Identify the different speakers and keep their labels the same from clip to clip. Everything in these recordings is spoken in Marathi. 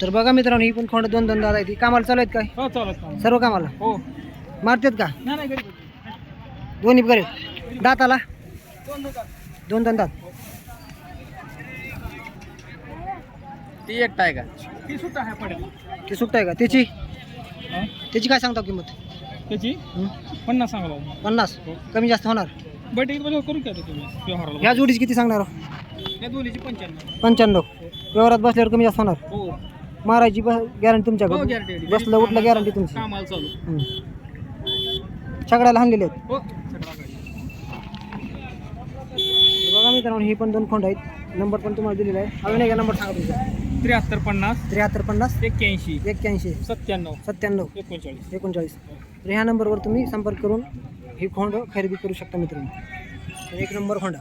Speaker 1: तर बघा मित्रांनो ही पण खोंड दोन दोन दादा आहे ती कामाला चालू आहेत काय?
Speaker 2: हो चालत काम.
Speaker 1: सर्व कामाला?
Speaker 2: हो.
Speaker 1: मारतात का?
Speaker 2: नाही नाही घरी
Speaker 1: दोन्ही बरे दाताला?
Speaker 2: दोन दुकान
Speaker 1: दोन दोन दात.
Speaker 2: ती एकटा आहे का? ती सुट्टा आहे पडेल.
Speaker 1: ती सुट्ट आहे का? त्याची
Speaker 2: हा?
Speaker 1: त्याची काय सांगता किंमत?
Speaker 2: त्याची
Speaker 1: हं?
Speaker 2: पन्नास सांगा
Speaker 1: पन्नास?
Speaker 2: हो.
Speaker 1: कमी जास्त होणार?
Speaker 2: बट एक बरोबर करू का आता तुम्ही व्यवहाराला.
Speaker 1: ह्या जोडीची किती सांगणार?
Speaker 2: या दोन्हीची पंच्याण्णव.
Speaker 1: पंच्याण्णव. व्यवहारात बसल्यावर कमी जास्त होणार?
Speaker 2: हो.
Speaker 1: मारायची गॅरंटी
Speaker 2: हो
Speaker 1: तुमच्याकडे बसलं उठलं गॅरंटी तुमची.
Speaker 2: कामाला चालू.
Speaker 1: छकड्याला हाणलेले आहेत.
Speaker 2: हो सगळा
Speaker 1: बघा मित्रांनो ही पण दोन खोंड आहेत. नंबर पण तुम्हाला दिलेला आहे. अजून एक नंबर सांगा तुमचा.
Speaker 2: त्र्याहत्तर पन्नास.
Speaker 1: त्र्याहत्तर पन्नास.
Speaker 2: एक्क्याऐंशी.
Speaker 1: एक्क्याऐंशी.
Speaker 2: सत्त्याण्णव.
Speaker 1: सत्त्याण्णव.
Speaker 2: एकोणचाळीस.
Speaker 1: एकोणचाळीस. तर ह्या नंबरवर तुम्ही संपर्क करून ही खोंड खरेदी करू शकता मित्रांनो. तर एक नंबर खोंडा.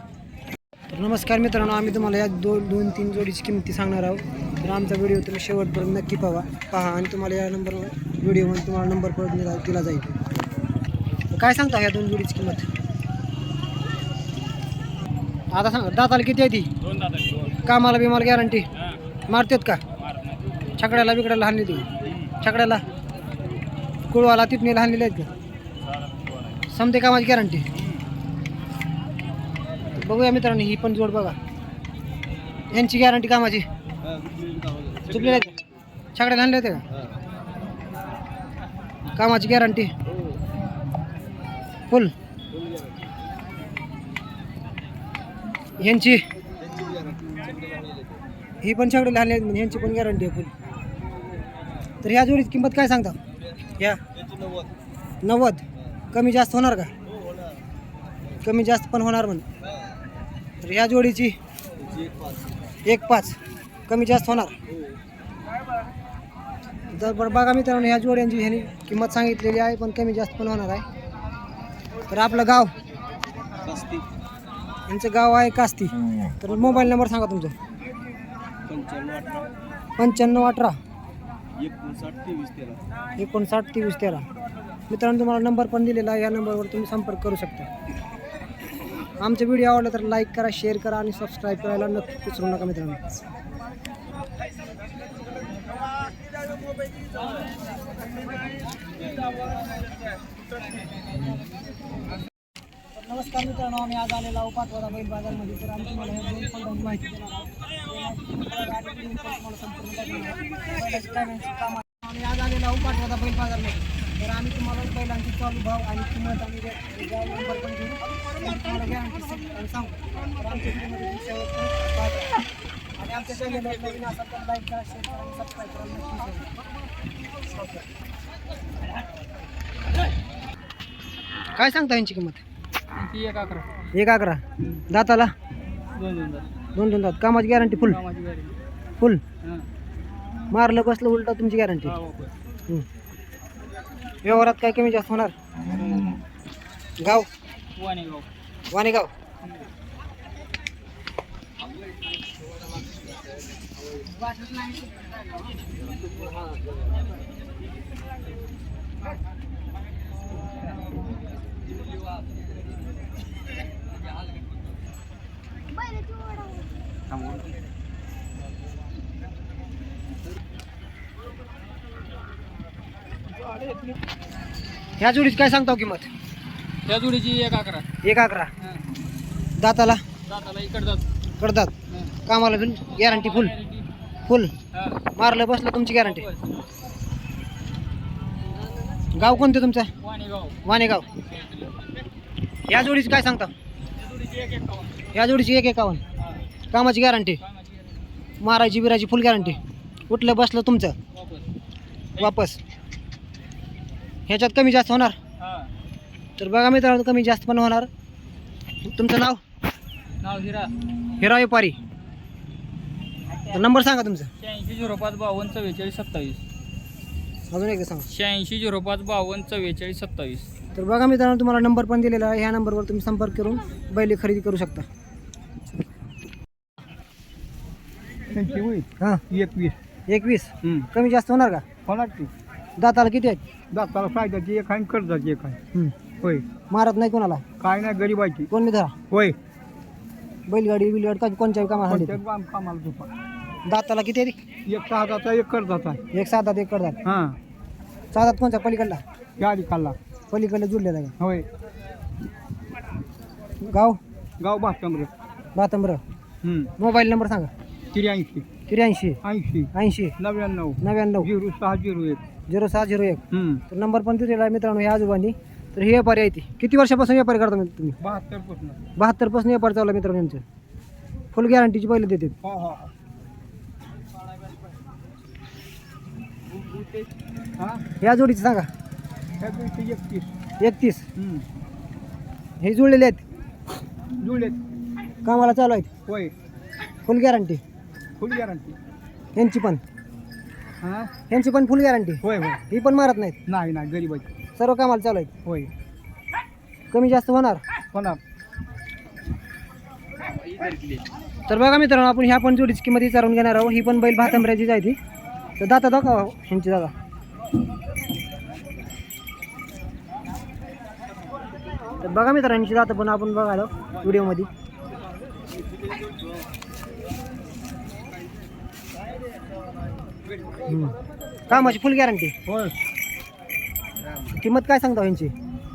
Speaker 1: तर नमस्कार मित्रांनो आम्ही तुम्हाला या दोन दोन तीन जोडीची किंमती सांगणार आहोत. तर आमचा व्हिडिओ तुम्ही शेवटपर्यंत नक्की पाहा पहा आणि तुम्हाला या नंबरवर व्हिडिओमध्ये तुम्हाला नंबर परत दिला दिला जाईल. काय सांगता ह्या दोन जोडीची किंमत? आता सांगा दाताला किती आहे ती? कामाला बिमाला गॅरंटी मारतात का? छकड्याला बिकड्याला हाणली ती? छकड्याला? कुळवाला तिथनीला हाणलेले आहेत का? समते कामाची गॅरंटी बघूया मित्रांनो ही पण जोड बघा. यांची गॅरंटी कामाची? चुकलेले आहेत का? आणले होते का? कामाची गॅरंटी. फुल. यांची. ही पण छकड्याला लहान आहेत यांची पण गॅरंटी आहे फुल. तर ह्या जोडीची किंमत काय सांगता? या नव्वद. कमी जास्त होणार का? कमी जास्त पण होणार म्हण. तर ह्या जोडीची एक पाच. कमी जास्त होणार. तर बरं बघा मित्रांनो ह्या जोड्यांची ह्यानी किंमत सांगितलेली आहे पण कमी जास्त पण होणार आहे. तर आपलं गाव? यांचं गाव आहे कास्ती. तर मोबाईल नंबर सांगा तुमचा. पंच्याण्णव अठरा. एकोणसाठ तेवीस तेरा. मित्रांनो तुम्हाला नंबर पण दिलेला आहे या नंबरवर तुम्ही संपर्क करू शकता. आमचा व्हिडिओ आवडला तर लाईक करा शेअर करा आणि सबस्क्राईब करायला नक्की विसरू नका मित्रांनो तर नमस्कार मित्रांनो आम्ही आज आलेलो आहोत पाचवाडा बैल बाजारमध्ये. तर आम्ही तुम्हाला या दोन फंडांची माहिती देणार आहोत. आम्ही आज आलेलो आहोत पाचवाडा बैल बाजारमध्ये. तर आम्ही तुम्हाला बैलांची चालू भाव आणि किंमत आणि नंबर पण घेऊ तुम्हाला गॅरंटी सांगू. तर आमच्या आणि आमच्या चॅनलवर नवीन असाल तर लाईक करा शेअर करा आणि सबस्क्राईब करा नक्की विसरू नका. काय सांगता यांची किंमत?
Speaker 2: ती एक अकरा.
Speaker 1: एक अकरा. दाताला?
Speaker 2: दोन दोन दादा
Speaker 1: दोन दोन दात. कामाची गॅरंटी फुल फुल मारलं बसलं उलटा तुमची गॅरंटी. व्यवहारात काय कमी जास्त होणार? गाव?
Speaker 2: वाणेगाव.
Speaker 1: वाणेगाव. ह्या जोडीची काय सांगता हो किंमत?
Speaker 2: त्या जोडीची एक अकरा.
Speaker 1: एक अकरा. दाताला?
Speaker 2: दादाला इकडे जात
Speaker 1: करतात कामाला गॅरंटी फुल फुल? मारलं बसलं तुमची गॅरंटी गाव कोणतं तुमचं?
Speaker 2: वाणेगाव.
Speaker 1: या जोडीची काय सांगता? या जोडीची एक एकावन्न. कामाची गॅरंटी मारायची बिरायची फुल गॅरंटी उठलं बसलं तुमचं?
Speaker 2: वापस.
Speaker 1: ह्याच्यात कमी जास्त होणार? तर बघा मित्रांनो कमी जास्त पण होणार. तुमचं नाव?
Speaker 2: नाव हिरा.
Speaker 1: हिरा व्यापारी. नंबर सांगा तुमचा.
Speaker 2: शहाऐंशी झिरो पाच बावन्न चव्वेचाळीस सत्तावीस.
Speaker 1: अजून एकदा सांगा.
Speaker 2: शहाऐंशी झिरो पाच बावन्न चव्वेचाळीस सत्तावीस.
Speaker 1: तर बघा मित्रांनो तुम्हाला नंबर पण दिलेला आहे. ह्या नंबरवर तुम्ही संपर्क करून बैल खरेदी करू शकता. हां.
Speaker 2: एकवीस.
Speaker 1: एकवीस? कमी जास्त होणार का?
Speaker 2: होणार की
Speaker 1: दाताला किती आहेत?
Speaker 2: दाताला फायद्याची एक आहे कर्जाची एक आहे. होय.
Speaker 1: मारत नाही कोणाला?
Speaker 2: काय नाही गरीबाची.
Speaker 1: कोण मी धरा.
Speaker 2: होय.
Speaker 1: बैलगाडी बिलगाडी का कोणत्याही कामाला हल्ली
Speaker 2: कोणत्या काम कामाला झोपा.
Speaker 1: दाताला किती आहे?
Speaker 3: एक सहा जाता एक कर जाता
Speaker 1: एक सात दात एक कडदात
Speaker 3: हां.
Speaker 1: सहा दात कोणचा? पलीकडला?
Speaker 3: गाडी खाल्ला.
Speaker 1: पलीकडला जुडलेला का?
Speaker 3: होय.
Speaker 1: गाव?
Speaker 3: गाव बास्तंबर
Speaker 1: बातंबर मोबाईल नंबर सांगा.
Speaker 3: त्र्याऐंशी.
Speaker 1: त्र्याऐंशी.
Speaker 3: ऐंशी.
Speaker 1: ऐंशी.
Speaker 3: नव्याण्णव.
Speaker 1: नव्याण्णव.
Speaker 3: झिरो सहा झिरो एक.
Speaker 1: झिरो सहा झिरो एक.
Speaker 3: हम्म.
Speaker 1: तर नंबर पण दिलेला आहे मित्रांनो ह्या आजोबांनी. तर हे व्यापारी आहे ती. किती वर्षापासून व्यापारी करता मग तुम्ही? बहात्तरपासून बहात्तरपासून व्यापार चालला मित्रांनो यांचं. फुल गॅरंटीची पहिले देते
Speaker 3: हो हो. हा?
Speaker 1: ह्या जोडीचं सांगा.
Speaker 3: एकतीस.
Speaker 1: हे जुळलेले आहेत?
Speaker 3: जुळलेत.
Speaker 1: कामाला चालू आहेत?
Speaker 3: होय.
Speaker 1: फुल गॅरंटी
Speaker 3: फुल गॅरंटी
Speaker 1: यांची पण.
Speaker 3: हां?
Speaker 1: यांची पण फुल गॅरंटी
Speaker 3: होय होय.
Speaker 1: ही पण मारत नाहीत?
Speaker 3: नाही नाही गरीबाची
Speaker 1: सर्व कामाला चालू आहेत?
Speaker 3: होय.
Speaker 1: कमी जास्त होणार?
Speaker 3: होणार.
Speaker 1: तर बघा मित्रांनो आपण ह्या पण जोडीची किंमत विचारून घेणार आहोत. ही पण बैल भातांबऱ्याची आहे ती. तर दाता दाखवा ह्यांची दादा. तर बघा मित्रांनो यांची दाता पण आपण बघायला व्हिडिओमध्ये. कामाची फुल गॅरंटी
Speaker 3: होय.
Speaker 1: किंमत काय सांगता ह्यांची?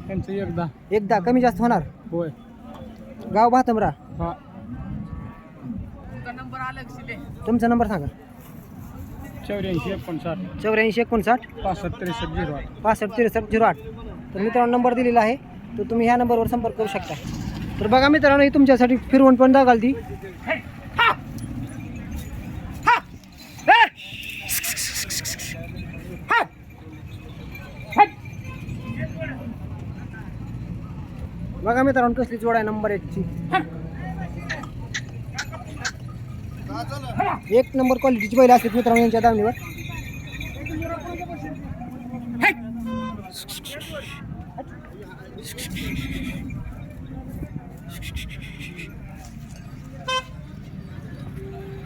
Speaker 3: त्यांचं एकदा.
Speaker 1: एकदा कमी जास्त होणार?
Speaker 3: होय.
Speaker 1: गाव भातंबरा.
Speaker 3: हा.
Speaker 1: तुमचा नंबर सांगा.
Speaker 3: चौऱ्याऐंशी एकोणसाठ.
Speaker 1: चौऱ्याऐंशी एकोणसाठ.
Speaker 3: पासष्ट त्रेसष्ट झिरो आठ.
Speaker 1: पासष्ट त्रेसष्ट झिरो आठ. तर मित्रांनो नंबर दिलेला आहे. तर तुम्ही ह्या नंबरवर संपर्क करू शकता. तर बघा मित्रांनो ही तुमच्यासाठी फिरवून पण दाखवाल. ती बघा मित्रांनो कसली जोड आहे नंबर एकची. एक नंबर क्वालिटीची बैल असते मित्रांनो यांच्या दावणीवर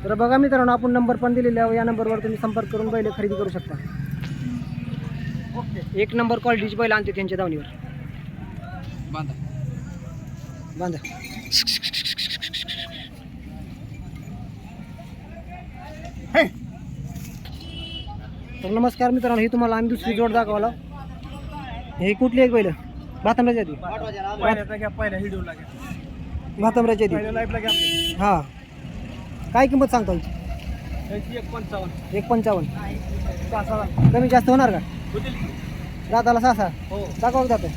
Speaker 1: तर बघा मित्रांनो आपण नंबर पण दिलेले आहे. या नंबरवर तुम्ही संपर्क करून बैल खरेदी करू शकता. एक नंबर क्वालिटीची बैल आणते त्यांच्या दावणीवर
Speaker 2: बांधा.
Speaker 1: बांधा. तर नमस्कार मित्रांनो ही तुम्हाला आम्ही दुसरी जोड दाखवला. हे कुठली एक पहिलं? भातांबऱ्याची आधी
Speaker 3: पहिल्याचा
Speaker 1: आधी हां. काय किंमत सांगता तुमची
Speaker 3: एक पंचावन्न
Speaker 1: एक पंचावन्न कमी जास्त होणार का?
Speaker 3: होतील
Speaker 1: दाताला सहा सहा
Speaker 3: हो
Speaker 1: दाखवा जातं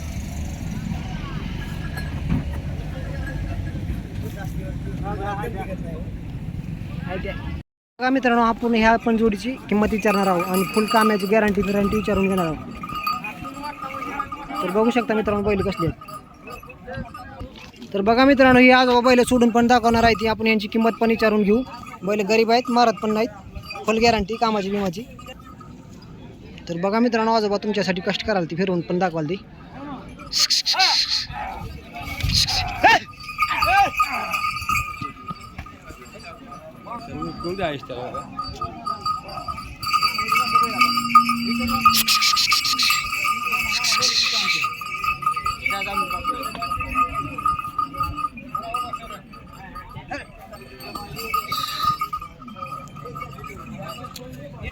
Speaker 1: बघा मित्रांनो आपण ह्या पण जोडीची किंमत विचारणार आहोत आणि फुल कामाची गॅरंटी गॅरंटी विचारून घेणार आहोत. तर बघू शकता मित्रांनो बैल कसले आहेत. तर बघा मित्रांनो ही आजोबा बैल सोडून पण दाखवणार आहे ती आपण यांची किंमत पण विचारून घेऊ. बैल गरीब आहेत मारत पण नाहीत. फुल गॅरंटी कामाची विमाची तर बघा मित्रांनो आजोबा तुमच्यासाठी कष्ट कराल ती फिरवून पण दाखवाल ती.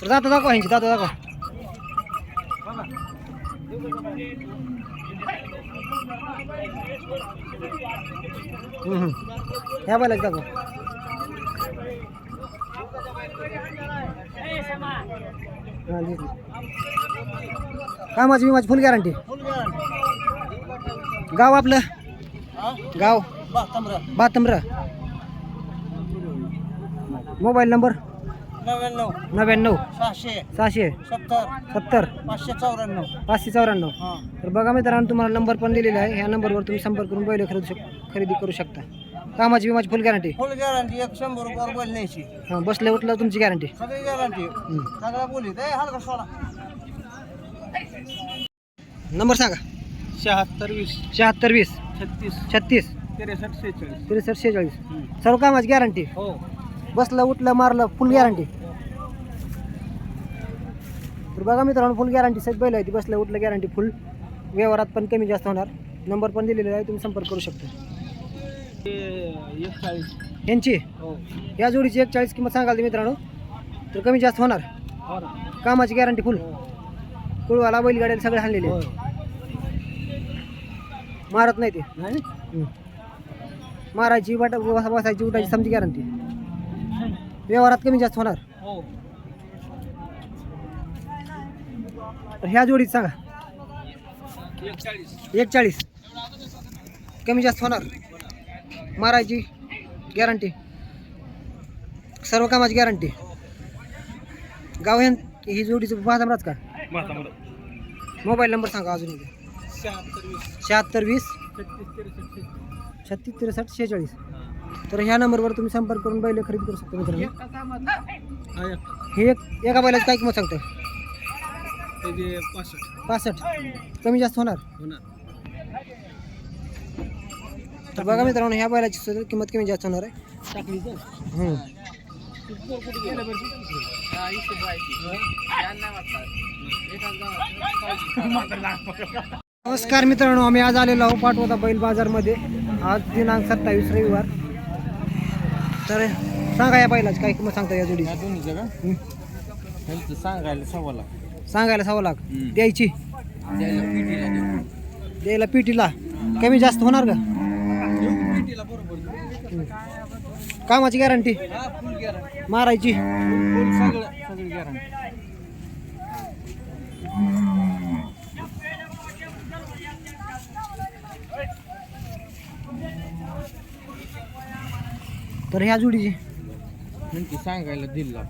Speaker 1: तर दाता दाखवा ह्यांची दाता दाखवा. हम्म, हम्म. ह्या बैलाच दाखवा. हा, दिसली. कामाची विमाची फुल गॅरंटी गाव आपलं? गाव? बातंब्र. Mobile number?
Speaker 3: नव्याण्णव.
Speaker 1: नव्याण्णव.
Speaker 3: सहाशे.
Speaker 1: सहाशे.
Speaker 3: सत्तर.
Speaker 1: सत्तर.
Speaker 3: पाचशे चौऱ्याण्णव.
Speaker 1: पाचशे चौऱ्याण्णव. तर बघा मित्रांनो तुम्हाला नंबर पण दिलेला आहे. ह्या नंबरवर तुम्ही संपर्क करून बैल खरेदी खरेदी करू शकता. कामाची विमाची फुल गॅरंटी
Speaker 3: फुल गॅरंटी एक शंभर रुपयावर बैल न्यायची.
Speaker 1: हां बसलं उठलं तुमची गॅरंटी
Speaker 3: सगळी गॅरंटी बोलीत ए हलका सोडा.
Speaker 1: नंबर सांगा.
Speaker 3: शहात्तर वीस.
Speaker 1: शहात्तर वीस.
Speaker 3: छत्तीस.
Speaker 1: छत्तीस.
Speaker 3: त्रेसष्ट सेहेचाळीस
Speaker 1: त्रेसष्ट शेहेचाळीस. सर्व कामाची गॅरंटी
Speaker 3: हो.
Speaker 1: बसलं उठलं मारलं फुल गॅरंटी तर बघा मित्रांनो फुल गॅरंटी सहित बैल आहे ती बसलं उठलं गॅरंटी फुल व्यवहारात पण कमी जास्त होणार. नंबर पण दिलेला आहे तुम्ही संपर्क करू शकता.
Speaker 3: एक चाळीस
Speaker 1: यांची?
Speaker 3: हो.
Speaker 1: या जोडीची एक चाळीस किंमत सांगाल ती मित्रांनो? तर कमी जास्त होणार?
Speaker 3: हो ना.
Speaker 1: कामाची गॅरंटी फुल कुळवाला बैलगाड्याला सगळे आणलेले
Speaker 3: होय.
Speaker 1: मारत नाही ते.
Speaker 3: नाही?
Speaker 1: हम्म. मारायची वाट बस- बसायची उठायची समजी गॅरंटी व्यवहारात कमी जास्त होणार?
Speaker 3: हो.
Speaker 1: तर ह्या जोडीत सांगा. एक चाळीस कमी जास्त होणार? मारायची गॅरंटी. सर्व कामाची गॅरंटी. गाव ही जोडीचं बाजामराच का? मोबाईल नंबर सांगा अजून
Speaker 3: शहात्तर वीस. छत्तीस त्रेसष्ट
Speaker 1: शेहेचाळीस. तर ह्या नंबरवर तुम्ही संपर्क करून बैल खरेदी करू शकता मित्रांनो.
Speaker 3: हा एक
Speaker 1: हे एक एका बैलाची काय किंमत सांगतं
Speaker 3: पासष्ट.
Speaker 1: पासष्ट. कमी जास्त होणार?
Speaker 3: होणार.
Speaker 1: तर बघा मित्रांनो ह्या बैलाची सुद्धा किंमत कमी जास्त होणार आहे. नमस्कार मित्रांनो आम्ही आज आलेलो आहोत पाटवता बैल बाजारमध्ये. आज दिनांक सत्तावीस रविवार. तर सांगा या बैलाची काय किंमत सांगता या जोडी
Speaker 2: सांगायला सव्वा लाख.
Speaker 1: सांगायला सव्वा लाख. द्यायची.
Speaker 2: द्यायला पिटीला देऊ.
Speaker 1: द्यायला पिटीला कमी जास्त होणार का?
Speaker 3: बरोबर
Speaker 1: कामाची गॅरंटी?
Speaker 3: हा फुल गॅरंटी
Speaker 1: मारायची?
Speaker 3: फुल सगळं सगळी गॅरंटी
Speaker 1: तर ह्या जोडीची?
Speaker 2: म्हणते सांगायला दीड लाख.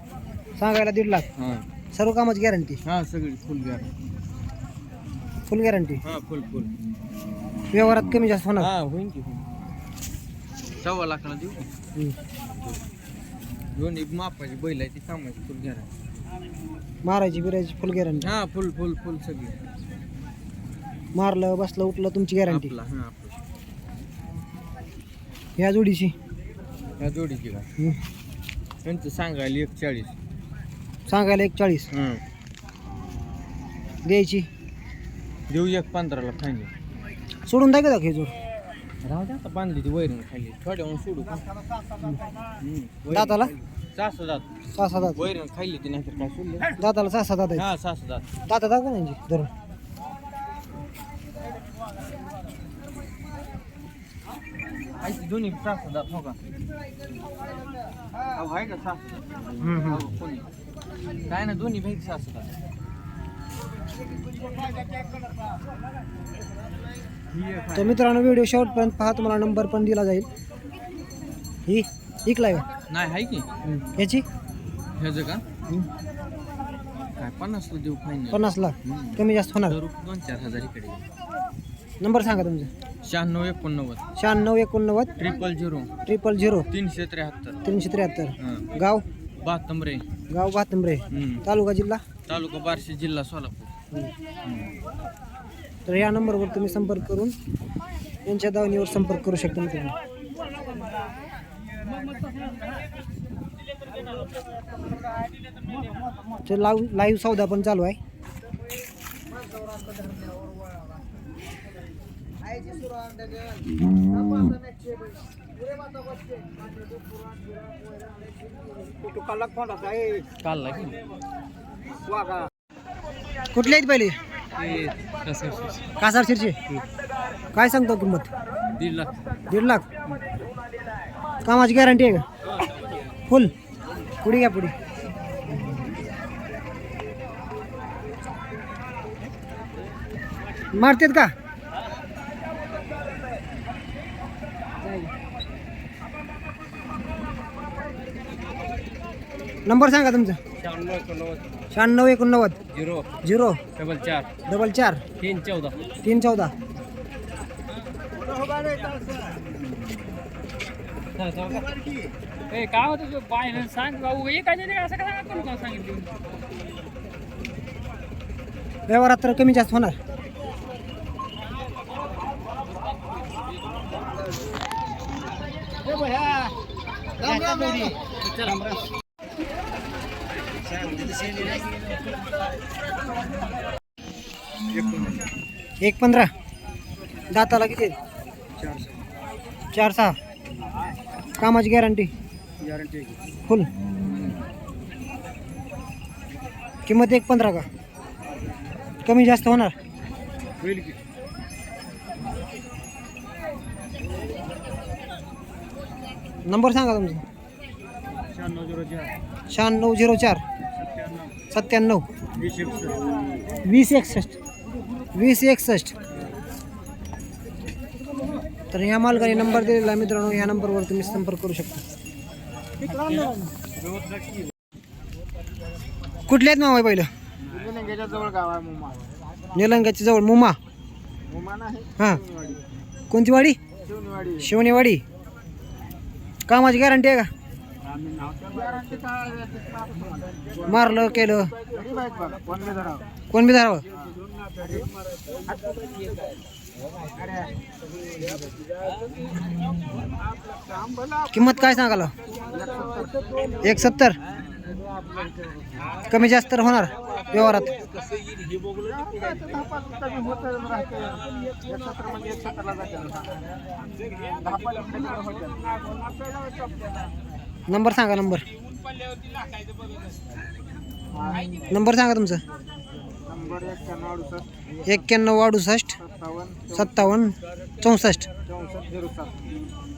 Speaker 1: सांगायला दीड लाख.
Speaker 2: हां.
Speaker 1: सर्व कामाची गॅरंटी
Speaker 2: हां सगळी फुल गॅरंटी
Speaker 1: फुल गॅरंटी
Speaker 2: हां फुल फुल
Speaker 1: व्यवहारात कमी जास्त होणार?
Speaker 2: हां होईन की होईन. सव्वा लाखाला देऊ? का?
Speaker 1: हम्म.
Speaker 2: दोन्ही मापाची बैल आहे ती कामाची फुल गॅरंटी
Speaker 1: मारायची बिरायची फुल गॅरंटी
Speaker 2: हां फुल फुल फुल सगळी.
Speaker 1: मारलं बसलं उठलं तुमची गॅरंटी
Speaker 2: आपला हां आपला.
Speaker 1: ह्या जोडीची
Speaker 2: ह्या जोडीची का. त्यांचं सांगायला एक चाळीस
Speaker 1: सांगायला एक चाळीस
Speaker 2: हां.
Speaker 1: द्यायची.
Speaker 2: देऊ एक पंधराला फायनल
Speaker 1: सोडून द्या का हे जोड?
Speaker 2: राहू दे आता बांधली ती वैरण खाली थोड्या सोडू का हम्म. वैरण
Speaker 1: दाताला?
Speaker 2: सहा सहा दात
Speaker 1: सहा सहा दात
Speaker 2: वैरण खाल्ली ती नाहीतर काय सोडलं
Speaker 1: दाताला सहा सहा दात आहेत
Speaker 2: हा सहा दात
Speaker 1: दाता दाखवा ना यांची धरून
Speaker 2: ती दोन्ही सहा दात हो का अहो, आहे का सहा सहा दात?
Speaker 1: हम्म, हम्म.
Speaker 2: कोणी? काय ना दोन्ही भाई सहा दात.
Speaker 1: तर मित्रांनो व्हिडिओ शेवटपर्यंत पहा तुम्हाला नंबर पण दिला जाईल. ही इकलाय का?
Speaker 2: नाही आहे की.
Speaker 1: याची?
Speaker 2: ह्याचं का. काय पन्नासला देऊ फायनल.
Speaker 1: पन्नासला कमी जास्त होणार.
Speaker 2: दोन चार हजार इकडे
Speaker 1: नंबर सांगा तुमचा.
Speaker 2: शहाण्णव एकोणनव्वद.
Speaker 1: शहाण्णव एकोणनव्वद.
Speaker 2: ट्रिपल झिरो
Speaker 1: ट्रिपल झिरो
Speaker 2: तीनशे त्र्याहत्तर.
Speaker 1: तीनशे त्र्याहत्तर.
Speaker 2: हां.
Speaker 1: गाव?
Speaker 2: बहात्तंबरे
Speaker 1: गाव
Speaker 2: हम्म.
Speaker 1: तालुका जिल्हा?
Speaker 2: तालुका बार्शी जिल्हा सोलापूर.
Speaker 1: हम्म. तर या नंबरवर तुम्ही संपर्क करून यांच्या दावणीवर संपर्क करू शकता मित्रांनो लाव लाईव्ह लाईव्ह सौदा पण चालू आहे. कुठले आहेत पहिले? कासार शिरचे काय सांगतो किंमत?
Speaker 2: दीड लाख.
Speaker 1: दीड लाख? कामाची गॅरंटी आहे का? फुल. पुढे घ्या पुढे. मारतेत का? नंबर सांगा तुमचा.
Speaker 2: शहाण्णव एकोणनव्वद. झिरो.
Speaker 1: झिरो.
Speaker 2: डबल चार.
Speaker 1: डबल चार.
Speaker 2: तीन चौदा.
Speaker 1: तीन चौदा.
Speaker 2: ए काय होतं बाय सांग भाऊ. एकाने असं का सांगा कोण सांगितलं
Speaker 1: व्यवहारात तर कमी जास्त होणार. एक पंधरा. दाताला किती? चार सहा. कामाची गॅरंटी?
Speaker 3: गॅरंटी
Speaker 1: फुल. किंमत एक पंधरा का? कमी जास्त होणार?
Speaker 3: होईल की
Speaker 1: नंबर सांगा तुमचा.
Speaker 3: शहाण्णव झिरो चार.
Speaker 1: शहाण्णव झिरो चार.
Speaker 3: सत्त्याण्णव. वीस एकसष्ट.
Speaker 1: वीस एकसष्ट. तर ह्या मालकाने नंबर दिलेला मित्रांनो ह्या नंबरवर तुम्ही संपर्क करू शकता. कुठले आहेत मामा पहिलं?
Speaker 3: निलंग्याच्या जवळ मुमा.
Speaker 1: हां. कोणती वाडी?
Speaker 3: शिवनेवाडी.
Speaker 1: कामाची गॅरंटी आहे का? मारलं केलं.
Speaker 3: कोण बी धरावं?
Speaker 1: किंमत काय सांगाल? एक सत्तर कमी जास्त तर होणार व्यवहारात. नंबर सांगा नंबर. नंबर सांगा तुमचा.
Speaker 3: एक्क्याण्णव अडुसष्ट सत्तावन्न
Speaker 1: चौसष्ट.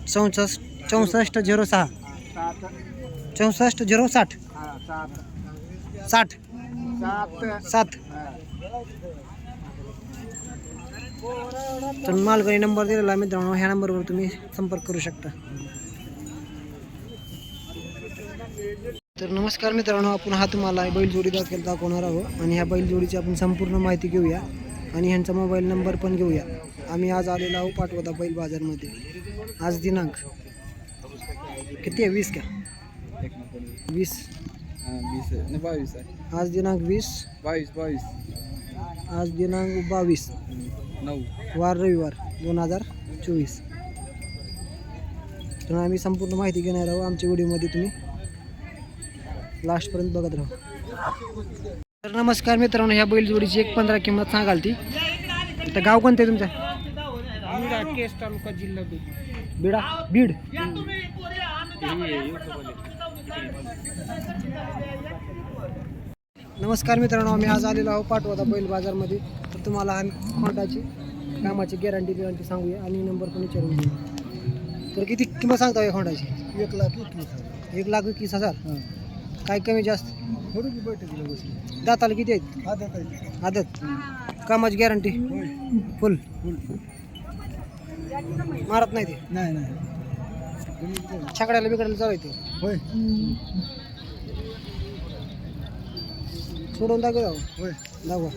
Speaker 3: चौसष्ट
Speaker 1: चौसष्ट झिरो सहा. चौसष्ट झिरो साठ. साठ.
Speaker 3: सात.
Speaker 1: तर मालगाडी नंबर दिलेला आहे मित्रांनो ह्या नंबरवर तुम्ही संपर्क करू शकता. तर नमस्कार मित्रांनो आपण हा तुम्हाला बैलजोडी दाखल दाखवणार आहोत आणि ह्या बैलजोडीची आपण संपूर्ण माहिती घेऊया आणि ह्यांचा मोबाईल नंबर पण घेऊया. आम्ही आज आलेलो आहोत पाठवता बैल बाजारमध्ये. आज दिनांक किती आहे? वीस का? वीस.
Speaker 3: वीस बावीस
Speaker 1: आज दिनांक वीस.
Speaker 3: बावीस बावीस
Speaker 1: आज दिनांक बावीस.
Speaker 3: नऊ
Speaker 1: वार रविवार दोन हजार चोवीस. तर आम्ही संपूर्ण माहिती घेणार आहोत. आमच्या व्हिडिओमध्ये तुम्ही लास्टपर्यंत बघत राहा. तर नमस्कार मित्रांनो ह्या बैलजोडीची एक पंधरा किंमत सांगाल ती तर गाव कोणतं आहे तुमचं?
Speaker 3: केस तालुका जिल्हा
Speaker 1: बिडा. बीड? नमस्कार मित्रांनो आम्ही आज आलेलो आहोत पाठवता बैल बाजारमध्ये. तर तुम्हाला आम्ही खोंडाची कामाची गॅरंटी बिरंटी सांगूया आणि नंबर पण विचारून घेऊ तर किती किंमत सांगता या खोंडाची?
Speaker 3: एक लाख एकवीस
Speaker 1: एक लाख एकवीस हजार? काय कमी जास्त?
Speaker 3: थोडी बैठकीला बसली.
Speaker 1: दाताला किती आहेत?
Speaker 3: देता
Speaker 1: आदत. कामाची गॅरंटी? फुल. मारत नाही ते?
Speaker 3: नाही नाही.
Speaker 1: छकड्याला बिकडायला चालू ते.
Speaker 3: होय.
Speaker 1: सोडून दाखव जाऊ.
Speaker 3: होय.
Speaker 1: दाखवा.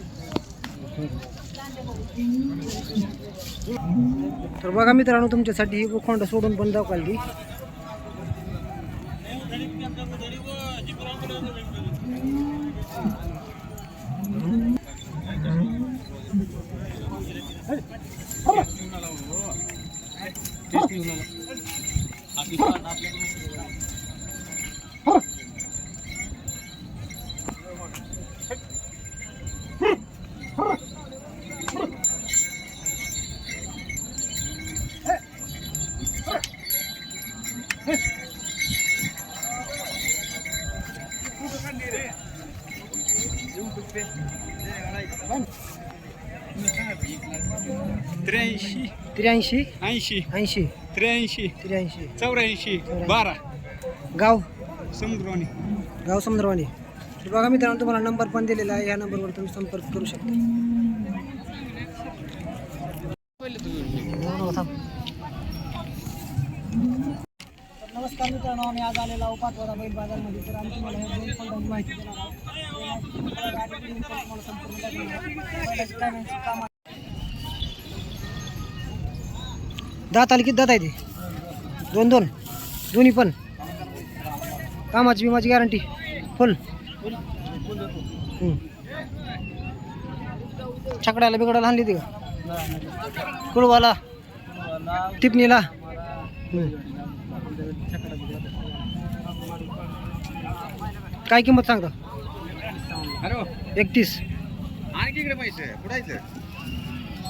Speaker 1: तर बघा मित्रांनो तुमच्यासाठी ही खोंड सोडून पण दाखवाल ती.
Speaker 3: त्र्याऐंशी
Speaker 1: त्र्याऐंशी
Speaker 3: ऐंशी
Speaker 1: ऐंशी
Speaker 3: त्र्याऐंशी.
Speaker 1: त्र्याऐंशी.
Speaker 3: चौऱ्याऐंशी. बारा.
Speaker 1: गाव?
Speaker 3: समुद्रवाणी.
Speaker 1: गाव समुद्रवाणी. तर बघा मित्रांनो तुम्हाला नंबर पण दिलेला आहे. या नंबरवर तुम्ही संपर्क करू शकता. हो, नमस्कार मित्रांनो आम्ही आज आलेलो आहोत पाचवाडा बैल बाजारमध्ये. तर आम्ही तुम्हाला ह्या बैल फंडाची माहिती देणार आहोत. संपूर्ण दात आले किती दात आहे ते. दोन दोन. दोन्ही पण. कामाची विमाची गॅरंटी फुल. छकड्याला बिकडायला आणली ती का? कुळवाला. टिपणीला. काय किंमत सांगता? एकतीस.
Speaker 3: आणखी इकडे पैसे.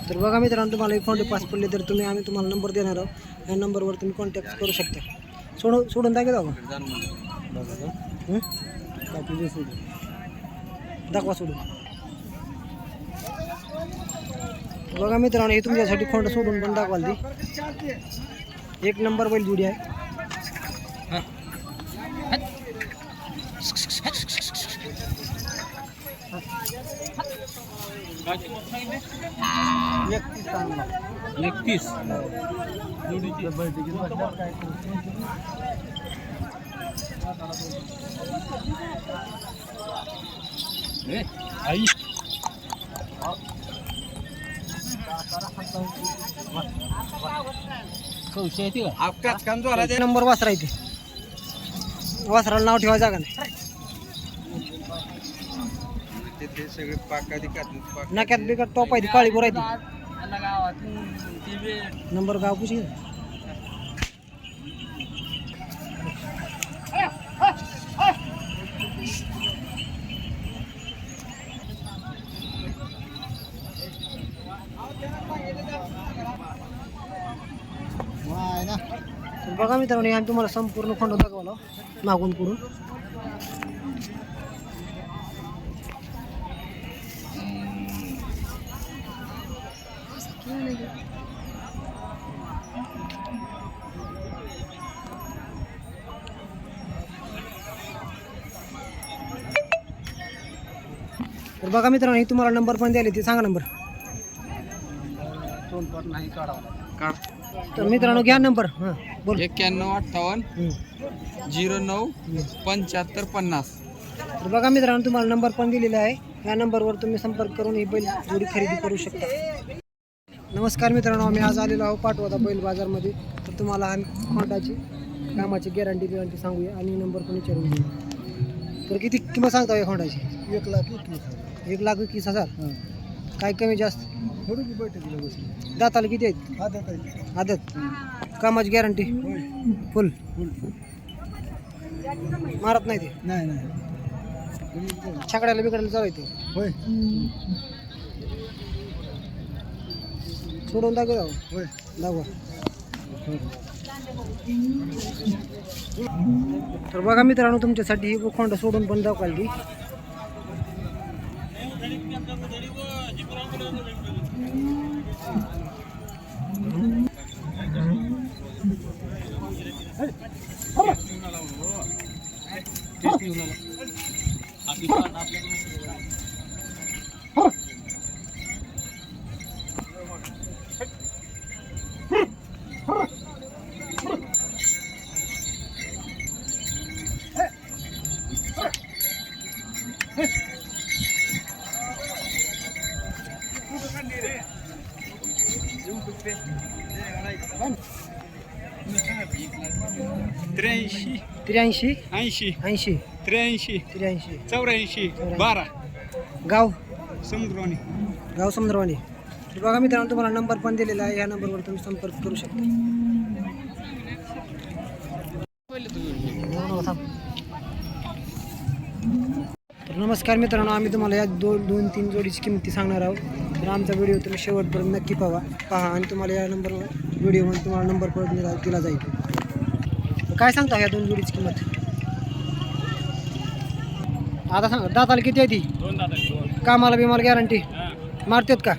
Speaker 1: तर बघा मित्रांनो, तुम्हाला एक फ़ोन पास पडले तर तुम्ही आम्ही तुम्हाला नंबर देणार आहोत. या नंबरवर तुम्ही कॉन्टॅक्ट करू शकता. सोडून सोडून दाखव दाखव. दाखवा सोडून. बघा मित्रांनो, हे तुमच्यासाठी खोंड सोडून ती. एक नंबर बैल जुडी आहे. एकतीस चांगला
Speaker 2: एकतीस. आई. कौशी आहे ती का?
Speaker 3: आपकाच काम जोरा
Speaker 1: एक नंबर वासरा इथे वासराला नाव ठेवायचं जागा नाही.
Speaker 3: ते सगळे पाकादी काढून पाक
Speaker 1: नाक्यात बिकट टॉप आहे ती काळी बोर आहे ती. नंबर गाव पुशी तर बघा मित्रांनो हे आम्ही तुम्हाला संपूर्ण खंड दाखवला मागून पुढून. तर बघा मित्रांनो हे तुम्हाला नंबर पण द्यायला ते सांगा नंबर तर मित्रांनो घ्या नंबर हां बोल.
Speaker 3: एक्क्याण्णव अठ्ठावन्न. झिरो नऊ. पंच्याहत्तर पन्नास.
Speaker 1: तर बघा मित्रांनो तुम्हाला नंबर पण दिलेला आहे. या नंबरवर तुम्ही संपर्क करून ही बैल जोडी खरेदी करू शकता. नमस्कार मित्रांनो आम्ही आज आलेलो आहोत पाठवता बैल बाजारमध्ये. तर तुम्हाला हा खोंडाची कामाची गॅरंटी बिरंटी सांगूया आणि नंबर पण विचारून घेऊ तर किती किंमत सांगता या खोंडाची?
Speaker 2: एक लाख
Speaker 1: एक लाख एकवीस हजार. काय कमी जास्त?
Speaker 2: थोडी बैठकीला बसली.
Speaker 1: दाताला किती आहेत?
Speaker 2: आदत आहे
Speaker 1: आदत. कामाची गॅरंटी फुल मारत नाही ते?
Speaker 2: नाही नाही.
Speaker 1: छकड्याला बिकडायला चालायचं
Speaker 2: होय.
Speaker 1: सोडून दाखव जाऊ.
Speaker 2: होय.
Speaker 1: दाखवा. तर बघा मित्रांनो तुमच्यासाठी ही खोंड सोडून पण दाखवाल ती
Speaker 3: त्र्याऐंशी
Speaker 1: त्र्याऐंशी?
Speaker 3: ऐंशी.
Speaker 1: ऐंशी.
Speaker 3: त्र्याऐंशी.
Speaker 1: त्र्याऐंशी.
Speaker 3: चौऱ्याऐंशी. बारा.
Speaker 1: गाव?
Speaker 3: समुद्रवाणी.
Speaker 1: गाव समुद्रवाणी. तर बघा मित्रांनो तुम्हाला नंबर पण दिलेला आहे. या नंबरवर तुम्ही संपर्क करू शकता. तर नमस्कार मित्रांनो आम्ही तुम्हाला या दोन दोन तीन जोडीची किंमती सांगणार आहोत. तर आमचा व्हिडिओ तुम्ही शेवटपर्यंत नक्की पाहा. पहा आणि तुम्हाला या नंबरवर व्हिडिओमध्ये तुम्हाला नंबर परत दिला जाईल. काय सांगता या दोन जोडीची किंमत? आता सांगा दाताला किती आहे ती? कामाला बिमाला गॅरंटी मारतात का?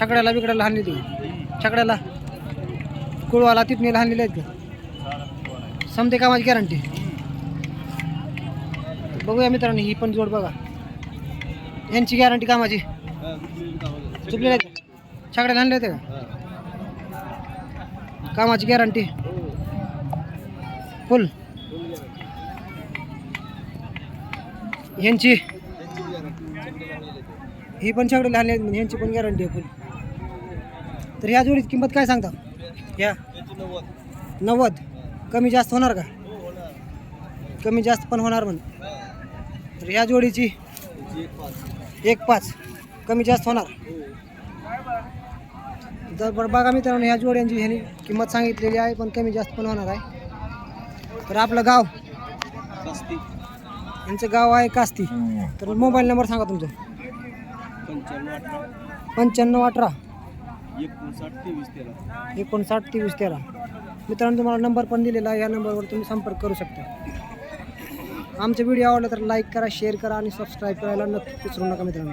Speaker 1: छकड्याला बिकड्याला हाणली ती. छकड्याला? कुळवाला तिथनीला हाणलेले आहेत का? समते कामाची गॅरंटी बघूया मित्रांनो ही पण जोड बघा. यांची गॅरंटी कामाची? चुकलेले आहेत का? छकड्याला हाणले होते का? कामाची गॅरंटी फुल. यांची. ही पण छकडी लहान आहेत ह्यांची पण गॅरंटी आहे फुल. तर ह्या जोडीची किंमत काय सांगता? या नव्वद. कमी जास्त होणार का? कमी जास्त पण होणार म्हण. तर ह्या जोडीची एक पाच. कमी जास्त होणार. तर बरं बघा मित्रांनो ह्या जोड्यांची ह्यानी किंमत सांगितलेली आहे पण कमी जास्त पण होणार आहे. तर आपलं गाव? यांचं गाव आहे कास्ती. तर मोबाईल नंबर सांगा तुमचा. पंच्याण्णव अठरा. एकोणसाठ तेवीस तेरा. मित्रांनो तुम्हाला नंबर पण दिलेला आहे. या नंबरवर तुम्ही संपर्क करू शकता. आमचा व्हिडिओ आवडला तर लाईक करा शेअर करा आणि सबस्क्राईब करायला नक्की विसरू नका मित्रांनो.